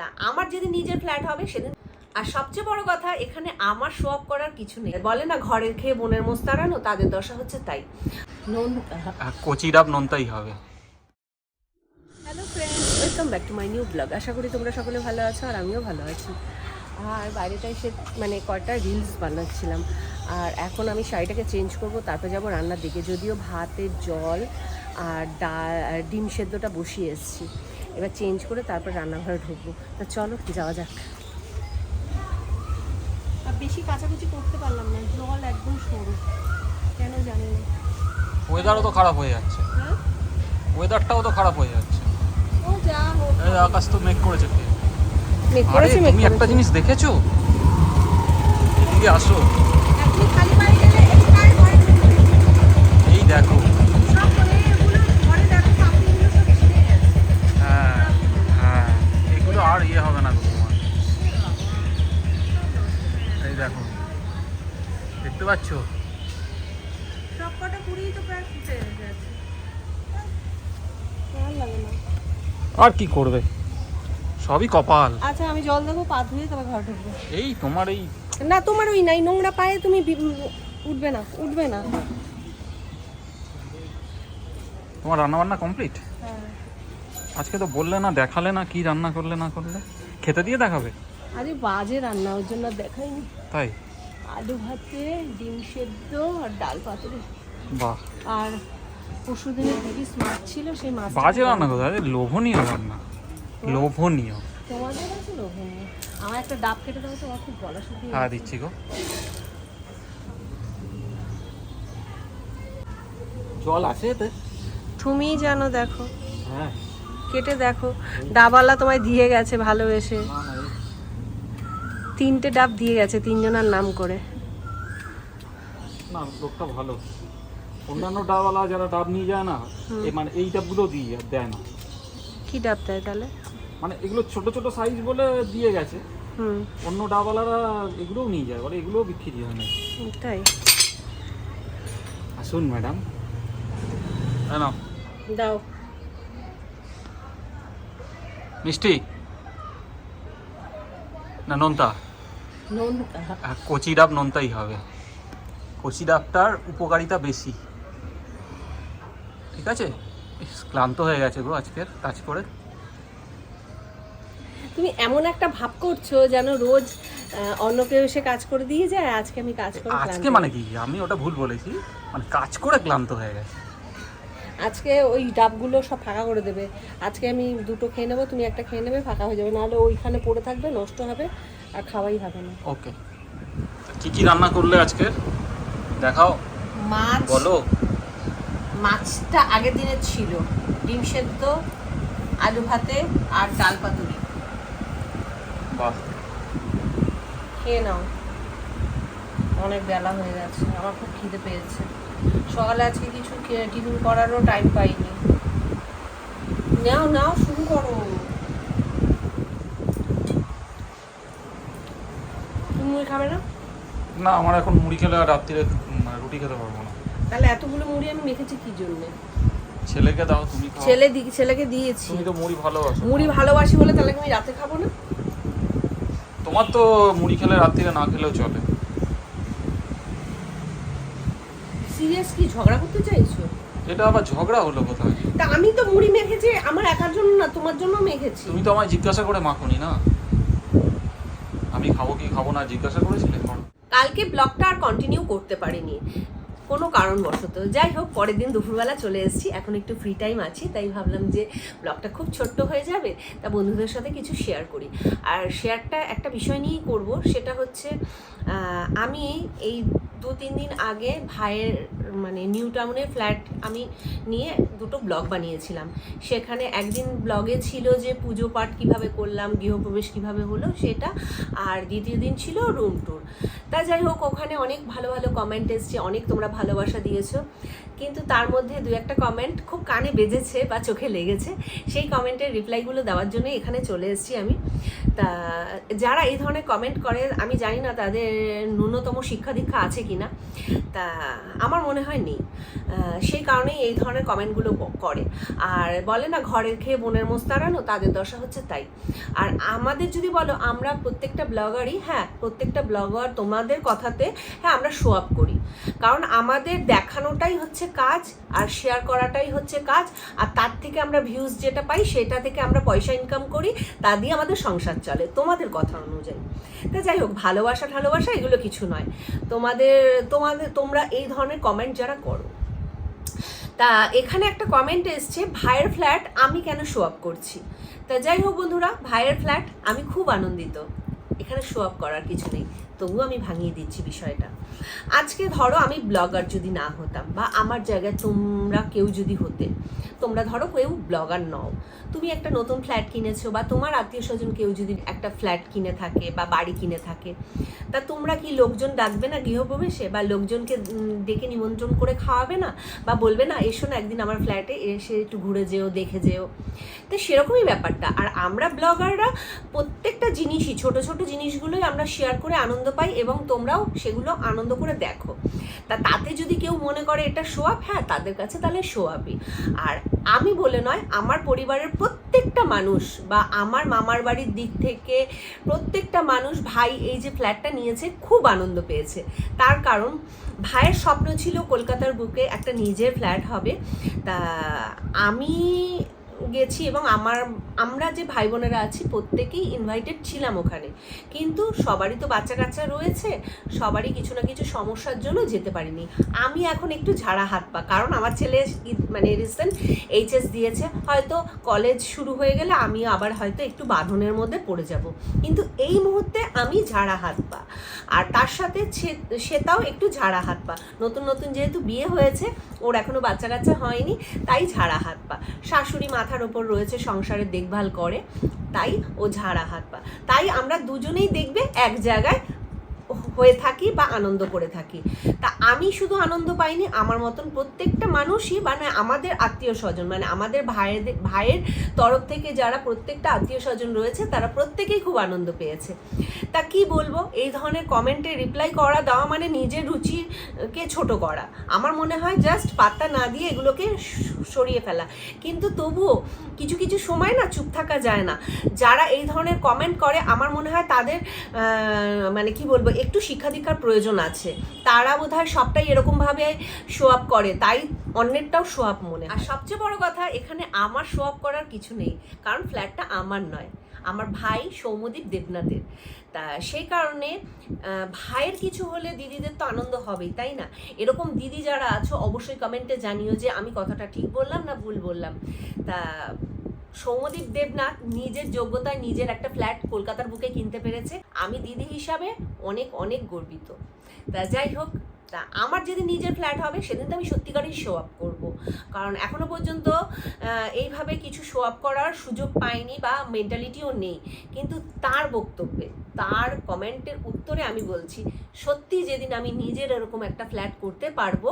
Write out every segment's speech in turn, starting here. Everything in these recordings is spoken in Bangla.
তা আমার যেদিন নিজের ফ্ল্যাট হবে সেদিন আর সবচেয়ে বড় কথা এখানে আমার শো অফ করার কিছু নেই। বলে না ঘরের খেয়ে বোনের মোস্ত তাড়ানো তাদের দশা হচ্ছে তাই। নোনতা কচি ডাব নোনতাই হবে। Hello friends welcome back to my new blog আশা করি তোমরা সকলে ভালো আছো আর আমিও ভালো আছি। আর বাইরেটা এসে মানে কয়টা রিলস বানাচ্ছিলাম। আর এখন আমি শাড়িটাকে চেঞ্জ করব তারপর যাব রান্নার দিকে। যদিও ভাতের জল আর ডাল আর ডিম সেদ্ধটা বসিয়ে এসেছি। এবার চেঞ্জ করে তারপর রান্নাঘরে ঢুকবো। তা চলো যাওয়া যাক। আর বেশি কাচাকুচি করতে পারলাম না জল একদম সরু। কেন জানি না। ওয়েদারও তো খারাপ হয়ে যাচ্ছে। হ্যাঁ? ওয়েদারটাও তো খারাপ হয়ে যাচ্ছে। ও যা হোক। আকাশ তো মেঘ করেছে মেঘ আরে করেছে মেঘ তুমি একটা জিনিস দেখেছ? এদিকে আসো। খালি। এই দেখো। আর ইয়ে হবে না তোমার। এই দেখো দেখতে পাচ্ছ। আর কি করবে? সবই কপাল। আচ্ছা আমি জল দেবো পা ধুয়ে তবে ঘরে ঢুকবো। এই তোমার এই না তোমার ওই নাই নোংরা পায়ে তুমি উঠবে না উঠবে না। তোমার রান্না বান্না কমপ্লিট? হ্যাঁ। আজকে তো বললে না দেখালে না কি রান্না করলে না করলে? খেতে দিয়ে দেখাবে? আরে বাজে রান্না ওর জন্য দেখাইনি। তাই? আলু ভাতে ডিম সেদ্ধ আর ডাল পাতুরি। বাহ। আর পরশু দিনের দিদি স্মার্ট ছিল সেই মাছ বাজে রান্না কোথায়? আরে লোভনীয় রান্না। লোভনীয়। তোমাদের কাছে লোভনীয়? আমার একটা ডাব কেটে দেবো তো আমার খুব গলা শুকিয়ে হ্যাঁ দিচ্ছি গো। জল আছে এতে? তুমিই জানো দেখো। হ্যাঁ। কেটে দেখো। ডাবালা তোমায় দিয়ে গেছে ভালোবেসে। তিনটে ডাব দিয়ে গেছে তিনজনের নাম করে। না লোকটা ভালো। অন্যান্য ডাবওয়ালা যারা ডাব নিয়ে যায় না মানে এই ডাবগুলো দিয়ে দেয় না। কি ডাব দেয় তাহলে? মানে এগুলো ছোট ছোট সাইজ বলে দিয়ে গেছে। হুম। অন্য ডাবওয়ালারা এগুলোও নিয়ে যায় বলে এগুলোও বিক্রি হয় না। তাই? আসুন ম্যাডাম। দাও। মিষ্টি? না নোনতা। নুন আর কচি ডাব নোনতাই হবে। কচি ডাবটার উপকারিতা বেশি। ঠিক আছে? ক্লান্ত হয়ে গেছে গো আজকের কাজ করে। তুমি এমন একটা ভাব করছ যেন রোজ অন্য কেউ এসে কাজ করে দিয়ে যায় আজকে আমি কাজ করে আজকে মানে কি? আমি ওটা ভুল বলেছি। মানে কাজ করে ক্লান্ত হয়ে গেছে। আজকে ওই ডাবগুলো সব ফাঁকা করে দেবে। আজকে আমি দুটো খেয়ে নেব তুমি একটা খেয়ে নেবে ফাঁকা হয়ে যাবে। নাহলে ওইখানে পড়ে থাকবে নষ্ট হবে আর খাওয়াই হবে না। ওকে। কি কি রান্না করলে আজকে? দেখাও। মাছ। বলো। মাছটা আগের দিনের ছিল। ডিম সেদ্ধ আলু ভাতে আর ডাল পাতুরি। বাহ। খেয়ে নাও। অনেক বেলা হয়ে গেছে আমার খুব খিদে পেয়েছে। সকালে আজকে কিছু টিফিন করারও টাইম পাইনি। নাও নাও শুরু করো। তুমি মুড়ি খাবে না? না আমার এখন মুড়ি খেলে আর রাত্রিরে মানে রুটি খেতে পারব না। তাহলে এতগুলো মুড়ি আমি মেখেছি কি জন্য? ছেলেকে দাও তুমি খাও। ছেলে দি- ছেলেকে দিয়েছি। তুমি তো মুড়ি ভালোবাসো। মুড়ি ভালোবাসি বলে তাহলে আমি রাতে খাব না? তোমার তো মুড়ি খেলে রাত্রিরে না খেলেও চলে। সিরিয়াস কি ঝগড়া করতে চাইছো? এটা আবার ঝগড়া হলো কোথায়? তা আমি তো মুড়ি মেখেছি আমার একার জন্য না তোমার জন্য মেখেছি। তুমি তো আমায় জিজ্ঞাসা করে মাখনি না? আমি খাব কি খাব না জিজ্ঞাসা করেছিলে? কালকে ব্লগটা আর কন্টিনিউ করতে পারিনি কোনো কারণবশত। যাই হোক পরের দিন দুপুরবেলা চলে এসেছি এখন একটু ফ্রি টাইম আছি তাই ভাবলাম যে ব্লগটা খুব ছোট্ট হয়ে যাবে তা বন্ধুদের সাথে কিছু শেয়ার করি। আর শেয়ারটা একটা বিষয় নিয়েই করব সেটা হচ্ছে আমি এই দু তিন দিন আগে ভাইয়ের মানে নিউ টাউনের ফ্ল্যাট আমি নিয়ে দুটো ব্লগ বানিয়েছিলাম। সেখানে একদিন ব্লগে ছিল যে পুজো পাঠ কীভাবে করলাম, গৃহপ্রবেশ কীভাবে হলো সেটা, আর দ্বিতীয় দিন ছিল রুম ট্যুর তা যাই হোক, ওখানে অনেক ভালো ভালো কমেন্ট এসছে, অনেক তোমরা ভালোবাসা দিয়েছ। কিন্তু তার মধ্যে দু একটা কমেন্ট খুব কানে বেজেছে বা চোখে লেগেছে। সেই কমেন্টের রিপ্লাইগুলো দেওয়ার জন্য এখানে চলে এসেছি আমি। তা যারা এই ধরনের কমেন্ট করে, আমি জানি না তাদের ন্যূনতম শিক্ষা দীক্ষা আছে কি না তা আমার মনে হয় নেই সেই কারণেই এই ধরনের কমেন্টগুলো করে। আর বলে না, ঘরের খেয়ে বোনের মোষ তাড়ানো তাদের দশা হচ্ছে তাই। আর আমাদের যদি বলো, আমরা প্রত্যেকটা ব্লগারই হ্যাঁ প্রত্যেকটা ব্লগার তোমাদের কথাতে হ্যাঁ আমরা শো আপ করি। কারণ আমাদের দেখানোটাই হচ্ছে কাজ, আর শেয়ার করাটাই হচ্ছে কাজ, আর তার থেকে আমরা ভিউজ যেটা পাই, সেটা থেকে আমরা পয়সা ইনকাম করি, তা দিয়ে আমাদের সংসার চলে, তোমাদের কথা অনুযায়ী। তা যাই হোক, ভালোবাসা ভালোবাসা এগুলো কিছু নয়। তোমাদের তোমাদের, তোমরা এই ধরনের কমেন্ট যারা করো। তা এখানে একটা কমেন্ট এসছে, ভাইয়ের ফ্ল্যাট আমি কেন শো আপ করছি? তা যাই হোক বন্ধুরা, ভাইয়ের ফ্ল্যাট আমি খুব আনন্দিত। এখানে শো আপ করার কিছু নেই। তবুও আমি ভাঙিয়ে দিচ্ছি বিষয়টা। আজকে ধরো আমি ব্লগার যদি না হতাম বা আমার জায়গায় তোমরা কেউ যদি হতে, তোমরা ধরো কেউ ব্লগার নও, তুমি একটা নতুন ফ্ল্যাট কিনেছো বা তোমার আত্মীয় স্বজন কেউ যদি একটা ফ্ল্যাট কিনে থাকে বা বাড়ি কিনে থাকে, তা তোমরা কি লোকজন ডাকবে না গৃহপ্রবেশে বা লোকজনকে ডেকে নিমন্ত্রণ করে খাওয়াবে না? বা বলবে না, এসো না একদিন আমার ফ্ল্যাটে, এসে একটু ঘুরে যেও, দেখে যেও তো সেরকমই ব্যাপারটা। আর আমরা ব্লগাররা প্রত্যেকটা জিনিসই, ছোট ছোট জিনিসগুলোই আমরা শেয়ার করে আনন্দ পাই এবং তোমরাও সেগুলো আনন্দ করে দেখো। তা তাতে যদি কেউ মনে করে এটা শো আপ হ্যাঁ তাদের কাছে তাহলে শো আপই আর আমি বলে নয়, আমার পরিবারের প্রত্যেকটা মানুষ বা আমার মামার বাড়ির দিক থেকে প্রত্যেকটা মানুষ ভাই এই যে ফ্ল্যাটটা নিয়েছে, খুব আনন্দ পেয়েছে। তার কারণ, ভাইয়ের স্বপ্ন ছিল কলকাতার বুকে একটা নিজের ফ্ল্যাট হবে। তা আমি গেছি এবং আমার, আমরা যে ভাই বোনেরা আছি প্রত্যেকেই ইনভাইটেড ছিলাম ওখানে। কিন্তু সবারই তো বাচ্চা কাচ্চা রয়েছে, সবারই কিছু না কিছু সমস্যার জন্য যেতে পারিনি। আমি এখন একটু ঝাড়া হাত পা, কারণ আমার ছেলে মানে রিসেন্ট এইচএস দিয়েছে, হয়তো কলেজ শুরু হয়ে গেলে আমি আবার হয়তো একটু বাঁধনের মধ্যে পড়ে যাব। কিন্তু এই মুহূর্তে আমি ঝাড়া হাত পা, আর তার সাথে ছে- শ্বেতাও একটু ঝাড়া হাত পা। নতুন নতুন যেহেতু বিয়ে হয়েছে, ওর এখনও বাচ্চা কাচ্চা হয়নি, তাই ঝাড়া হাত পা। শাশুড়ি মাথার ওপর রয়েছে, সংসারের দেখভাল করে, তাই ও ঝাড়া হাত পা। তাই আমরা দুজনেই দেখবে এক জায়গায় হয়ে থাকি বা আনন্দ করে থাকি। তা আমি শুধু আনন্দ পাইনি, আমার মতন প্রত্যেকটা মানুষই মানে আমাদের আত্মীয় স্বজন মানে আমাদের ভাইয়ের ভাইয়ের তরফ থেকে যারা প্রত্যেকটা আত্মীয় স্বজন রয়েছে, তারা প্রত্যেকেই খুব আনন্দ পেয়েছে। তা কি বলব? এই ধরনের কমেন্টে রিপ্লাই করা দেওয়া মানে নিজের রুচিকে ছোট করা। আমার মনে হয় জাস্ট পাত্তা না দিয়ে এগুলোকে সরিয়ে ফেলা। কিন্তু তবুও কিছু কিছু সময় না চুপ থাকা যায় না। যারা এই ধরনের কমেন্ট করে, আমার মনে হয় তাদের মানে কি বলব, একটু শিক্ষা দীক্ষার প্রয়োজন আছে। তারা বোধ হয় সবটাই এরকমভাবে শো আপ করে, তাই অন্যেরটাও শো আপ মনে আর সবচেয়ে বড় কথা, এখানে আমার শো আপ করার কিছু নেই, কারণ ফ্ল্যাটটা আমার নয়। আমার ভাই সৌম্যদীপ দেবনাথের। তা সেই কারণে ভাইয়ের কিছু হলে দিদিদের তো আনন্দ হবেই, তাই না? এরকম দিদি যারা আছো, অবশ্যই কমেন্টে জানিও যে আমি কথাটা ঠিক বললাম না ভুল বললাম। তা সৌম্যদীপ দেবনাথ নিজের যোগ্যতায় নিজের একটা ফ্ল্যাট কলকাতার বুকে কিনতে পেরেছে। আমি দিদি হিসাবে অনেক অনেক গর্বিত। তা যাই হোক, তা আমার যেদিন নিজের ফ্ল্যাট হবে, সেদিন তো আমি সত্যিকারই শো আপ করব। কারণ এখনও পর্যন্ত এইভাবে কিছু শো আপ করার সুযোগ পাইনি বা মেন্টালিটিও নেই। কিন্তু তার বক্তব্যে, তার কমেন্টের উত্তরে আমি বলছি, সত্যি যেদিন আমি নিজের এরকম একটা ফ্ল্যাট করতে পারব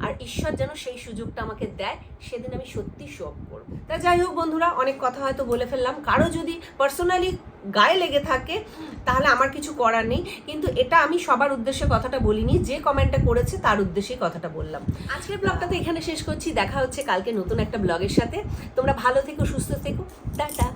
আর ঈশ্বর যেন সেই সুযোগটা আমাকে দেয়, সেদিন আমি সত্যি শো করব। তা যাই হোক বন্ধুরা, অনেক কথা হয়তো বলে ফেললাম। কারও যদি পার্সোনালি গায়ে লেগে থাকে, তাহলে আমার কিছু করার নেই। কিন্তু এটা আমি সবার উদ্দেশ্যে কথাটা বলিনি, যে কমেন্টটা করেছে তার উদ্দেশ্যেই কথাটা বললাম। আজকের ব্লগটা তো এখানে শেষ করছি। দেখা হচ্ছে কালকে নতুন একটা ব্লগের সাথে। তোমরা ভালো থেকো, সুস্থ থেকো। টাটা।